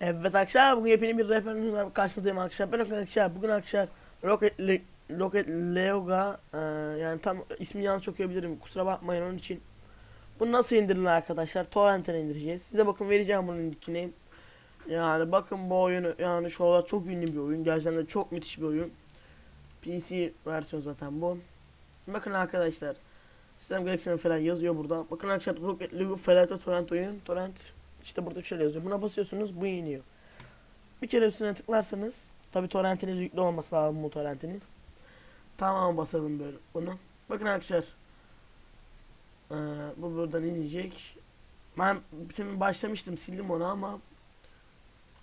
Evet arkadaşlar bugün yepyeni bir rehberimizle karşınızdayım arkadaşlar. Ben arkadaşlar bugün arkadaşlar Rocket, Le Rocket Leoga e, yani tam ismini yanlış okuyabilirim kusura bakmayın onun için. Bunu nasıl indirilir arkadaşlar? Torrent'ten indireceğiz. Size bakın vereceğim bunun linkini. Yani bakın bu oyunu yani şu olarak çok ünlü bir oyun. Gerçekten de çok müthiş bir oyun. PC versiyon zaten bu. Bakın arkadaşlar. Sistem gereksinimi falan yazıyor burada. Bakın arkadaşlar Rocket League Felaket Torrent oyun. Torrent işte burada bir şey yazıyor. Buna basıyorsunuz bu iniyor. Bir kere üstüne tıklarsanız tabi torrentiniz yüklü olması lazım bu torrentiniz. Tamam basalım böyle bunu. Bakın arkadaşlar. Ee, bu buradan inecek. Ben bütün başlamıştım sildim onu ama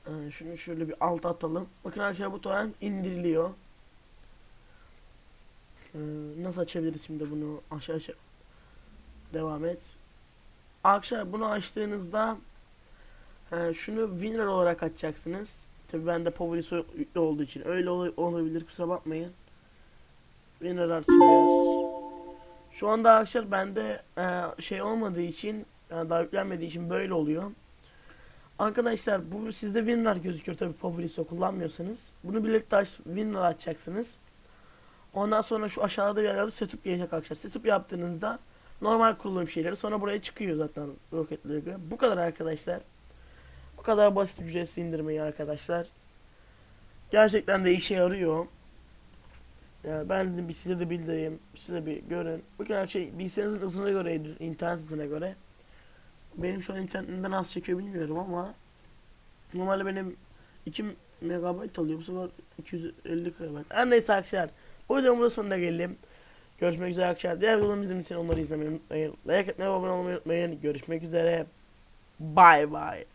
ee, şunu şöyle bir alt atalım. Bakın arkadaşlar bu torrent indiriliyor. Ee, nasıl açabiliriz şimdi bunu aşağı aşağı devam et. Arkadaşlar bunu açtığınızda e, şunu winner olarak açacaksınız. Tabi bende Power'ı yüklü olduğu için öyle ol- olabilir kusura bakmayın. Winner açıyoruz. Şu anda arkadaşlar bende e, şey olmadığı için yani daha yüklenmediği için böyle oluyor. Arkadaşlar bu sizde winner gözüküyor tabi Power'ı kullanmıyorsanız. Bunu birlikte aç, winner açacaksınız. Ondan sonra şu aşağıda bir yerde setup gelecek arkadaşlar. Setup yaptığınızda normal kurulum şeyleri sonra buraya çıkıyor zaten Rocket League. Bu kadar arkadaşlar. Bu kadar basit ücretsiz indirmeyi arkadaşlar. Gerçekten de işe yarıyor. Yani ben dedim bir size de bildireyim. Size bir görün. Bakın her şey bilgisayarınızın hızına göre, internet hızına göre. Benim şu an internetimden az çekiyor bilmiyorum ama normalde benim 2 megabayt alıyor. Bu sefer 250 KB. Her neyse arkadaşlar. Bu videomun da sonuna geldim. Görüşmek üzere arkadaşlar. Diğer videolarımı izlemek için onları izlemeyi unutmayın. Like etmeyi abone olmayı unutmayın. Görüşmek üzere. Bye bye.